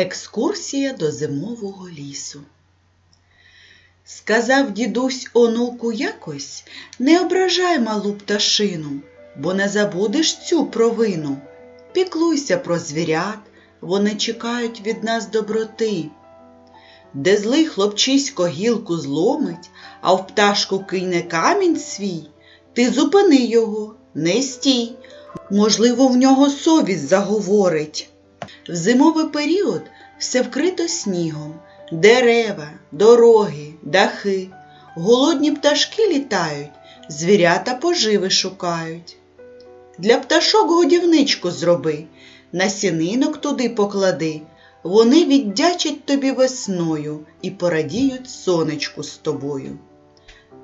Екскурсія до зимового лісу. Сказав дідусь онуку якось, не ображай малу пташину, бо не забудеш цю провину. Піклуйся про звірят, вони чекають від нас доброти. Де злий хлопчисько гілку зломить, а в пташку кине камінь свій, ти зупини його, не стій, можливо, в нього совість заговорить. В зимовий період все вкрито снігом, дерева, дороги, дахи. Голодні пташки літають, звірята поживи шукають. Для пташок годівничку зроби, насінинок туди поклади. Вони віддячать тобі весною і порадіють сонечку з тобою.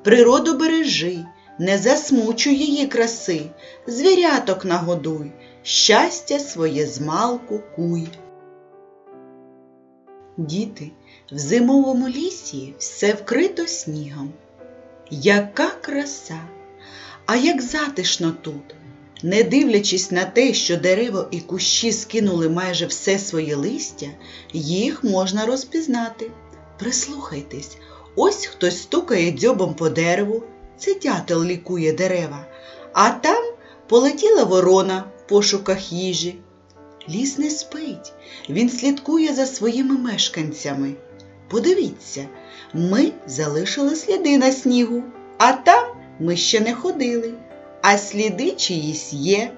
Природу бережи, не засмучуй її краси, звіряток нагодуй, щастя своє змалку куй. Діти, в зимовому лісі все вкрито снігом. Яка краса! А як затишно тут! Не дивлячись на те, що дерева і кущі скинули майже все своє листя, їх можна розпізнати. Прислухайтесь, ось хтось стукає дзьобом по дереву, це дятел лікує дерева, а там полетіла ворона пошуках їжі. Ліс не спить, він слідкує за своїми мешканцями. Подивіться, ми залишили сліди на снігу, а там ми ще не ходили, а сліди чиїсь є.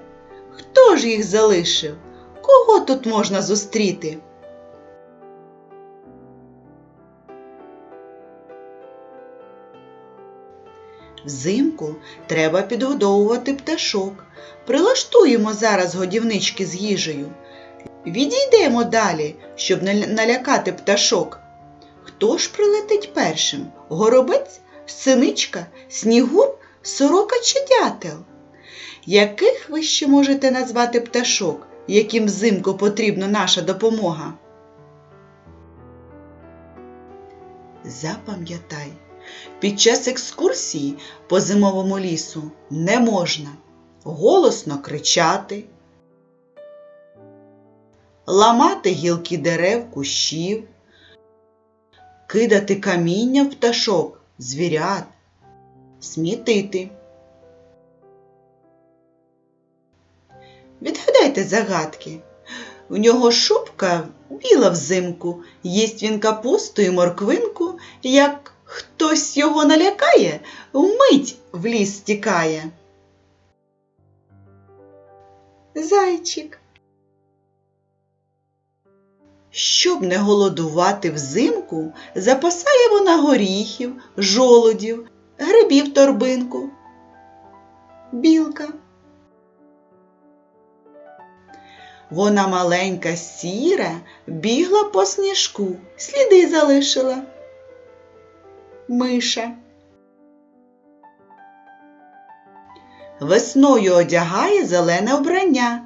Хто ж їх залишив? Кого тут можна зустріти? Взимку треба підгодовувати пташок. Прилаштуємо зараз годівнички з їжею. Відійдемо далі, щоб налякати пташок. Хто ж прилетить першим? Горобець, синичка, снігур, сорока чи дятел? Яких ви ще можете назвати пташок, яким взимку потрібна наша допомога? Запам'ятай, під час екскурсії по зимовому лісу не можна голосно кричати, ламати гілки дерев кущів, кидати каміння в пташок, звірят, смітити. Відгадайте загадки. У нього шубка біла взимку, їсть він капусту і морквинку, як хтось його налякає, вмить в ліс тікає. Зайчик. Щоб не голодувати взимку, запасає вона горіхів, жолудів, грибів торбинку. Білка. Вона маленька сіра, бігла по сніжку, сліди залишила. Миша. Весною одягає зелене вбрання,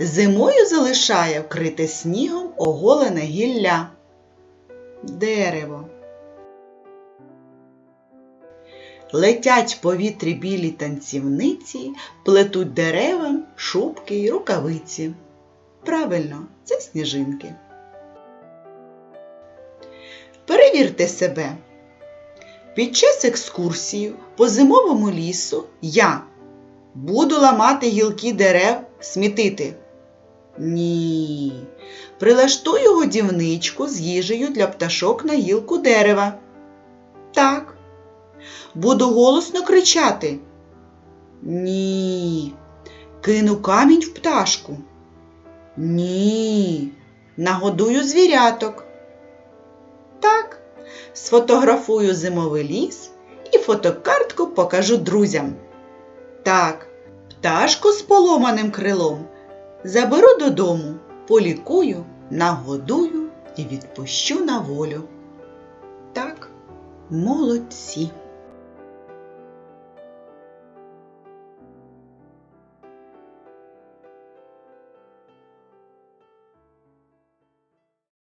зимою залишає вкрите снігом оголене гілля. Дерево. Летять в повітрі білі танцівниці, плетуть деревам шубки й рукавиці. Правильно, це сніжинки. Перевірте себе. Під час екскурсії по зимовому лісу я буду ламати гілки дерев, смітити. Ні. Прилаштую годівничку з їжею для пташок на гілку дерева. Так. Буду голосно кричати. Ні. Кину камінь в пташку. Ні. Нагодую звіряток. Так. Сфотографую зимовий ліс і фотокартку покажу друзям. Так, пташку з поломаним крилом заберу додому, полікую, нагодую і відпущу на волю. Так, молодці.